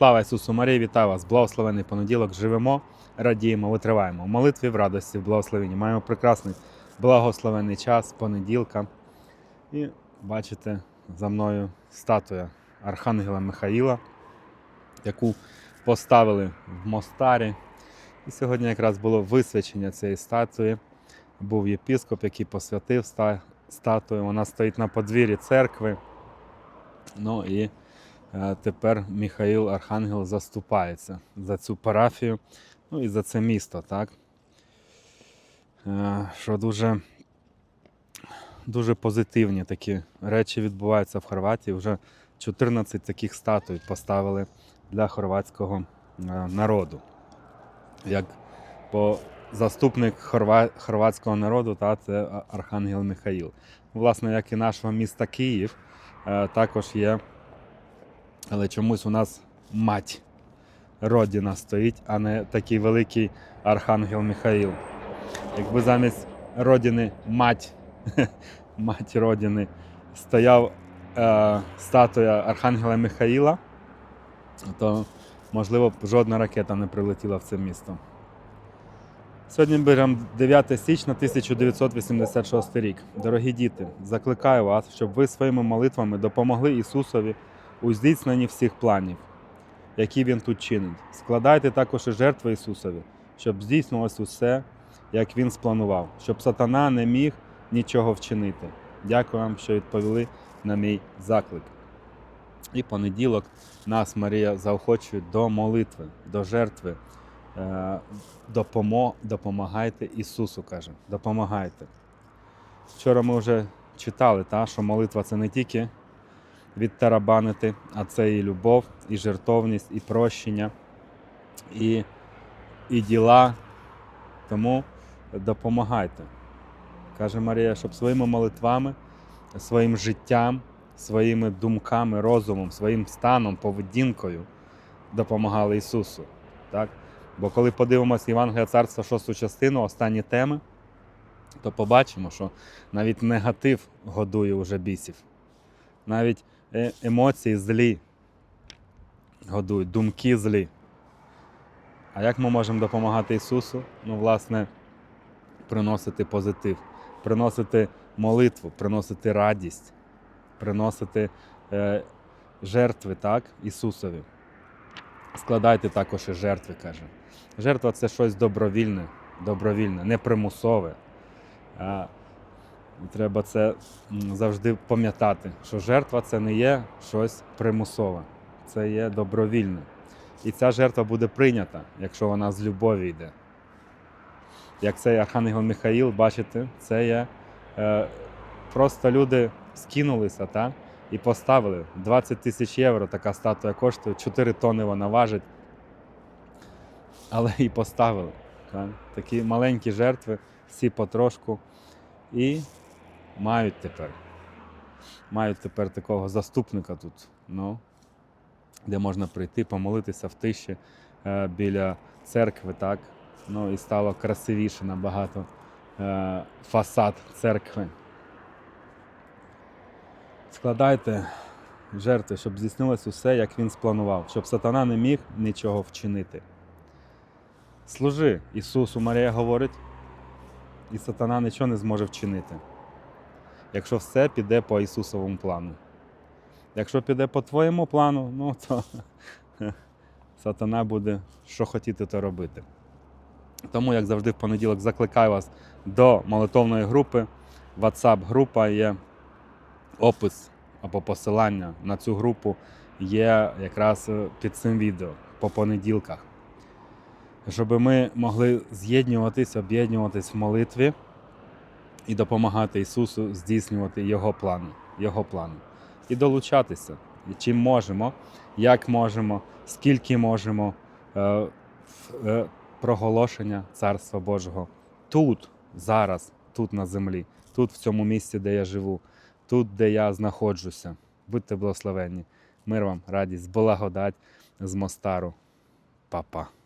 Слава Ісусу Марії, вітаю вас! Благословений понеділок. Живемо, радіємо, витриваємо. В молитві в радості, в благословенні. Маємо прекрасний благословений час понеділка. І бачите, за мною статуя Архангела Михаїла, яку поставили в Мостарі. І сьогодні якраз було висвячення цієї статуї. Був єпіскоп, який посвятив статую. Вона стоїть на подвір'ї церкви. Ну і Тепер Михаїл Архангел заступається за цю парафію, ну і за це місто, так? Е, Що дуже, дуже позитивні такі речі відбуваються в Хорватії. Вже 14 таких статуй поставили для хорватського е, народу. Як по заступник хорва... хорватського народу, та, це Архангел Михаїл. Власне, як і нашого міста Київ, е, також є але чомусь у нас мать Родина стоїть, а не такий великий Архангел Михаїл. Якби замість родини мать, мать Родини стояв е, статуя Архангела Михаїла, то можливо б жодна ракета не прилетіла в це місто. Сьогодні беремо 9 січня 1986 рік. Дорогі діти, закликаю вас, щоб ви своїми молитвами допомогли Ісусові у здійсненні всіх планів, які Він тут чинить. Складайте також і жертви Ісусові, щоб здійснилось усе, як Він спланував, щоб сатана не міг нічого вчинити. Дякую вам, що відповіли на мій заклик. І понеділок нас Марія заохочує до молитви, до жертви. Е, Допомо, допомагайте Ісусу, каже, допомагайте. Вчора ми вже читали, та, що молитва це не тільки відтарабанити, а це і любов, і жертовність, і прощення, і, і діла. Тому допомагайте. Каже Марія, щоб своїми молитвами, своїм життям, своїми думками, розумом, своїм станом, поведінкою допомагали Ісусу. Так? Бо коли подивимося Євангелія Царства 6 частину, останні теми, то побачимо, що навіть негатив годує уже бісів. Навіть емоції злі годують, думки злі. А як ми можемо допомагати Ісусу? Ну, власне, приносити позитив, приносити молитву, приносити радість, приносити е, жертви так, Ісусові. Складайте також і жертви, каже. Жертва це щось добровільне, добровільне, не примусове. Треба це завжди пам'ятати, що жертва це не є щось примусове, це є добровільне. І ця жертва буде прийнята, якщо вона з любові йде. Як цей Архангел Михаїл, бачите, це є е, просто люди скинулися та, і поставили 20 тисяч євро. Така статуя коштує, 4 тони вона важить. Але і поставили. Та. Такі маленькі жертви, всі потрошку. І мають тепер. Мають тепер такого заступника тут, ну, де можна прийти, помолитися в тиші е, біля церкви, так? Ну і стало красивіше набагато е, фасад церкви. Складайте жертви, щоб здійснилось усе, як він спланував, щоб сатана не міг нічого вчинити. Служи Ісусу, Марія говорить, і сатана нічого не зможе вчинити. Якщо все піде по Ісусовому плану. Якщо піде по твоєму плану, ну то сатана буде що хотіти, то робити. Тому, як завжди, в понеділок закликаю вас до молитовної групи. WhatsApp-група є опис або посилання на цю групу є якраз е, під цим відео по понеділках. Щоб ми могли з'єднуватись, об'єднуватись в молитві і допомагати Ісусу здійснювати Його плани, Його плани. І долучатися, чим можемо, як можемо, скільки можемо е, в е, проголошення Царства Божого тут, зараз, тут на землі, тут, в цьому місці, де я живу, тут, де я знаходжуся. Будьте благословенні. Мир вам, радість, благодать з Мостару. Па-па.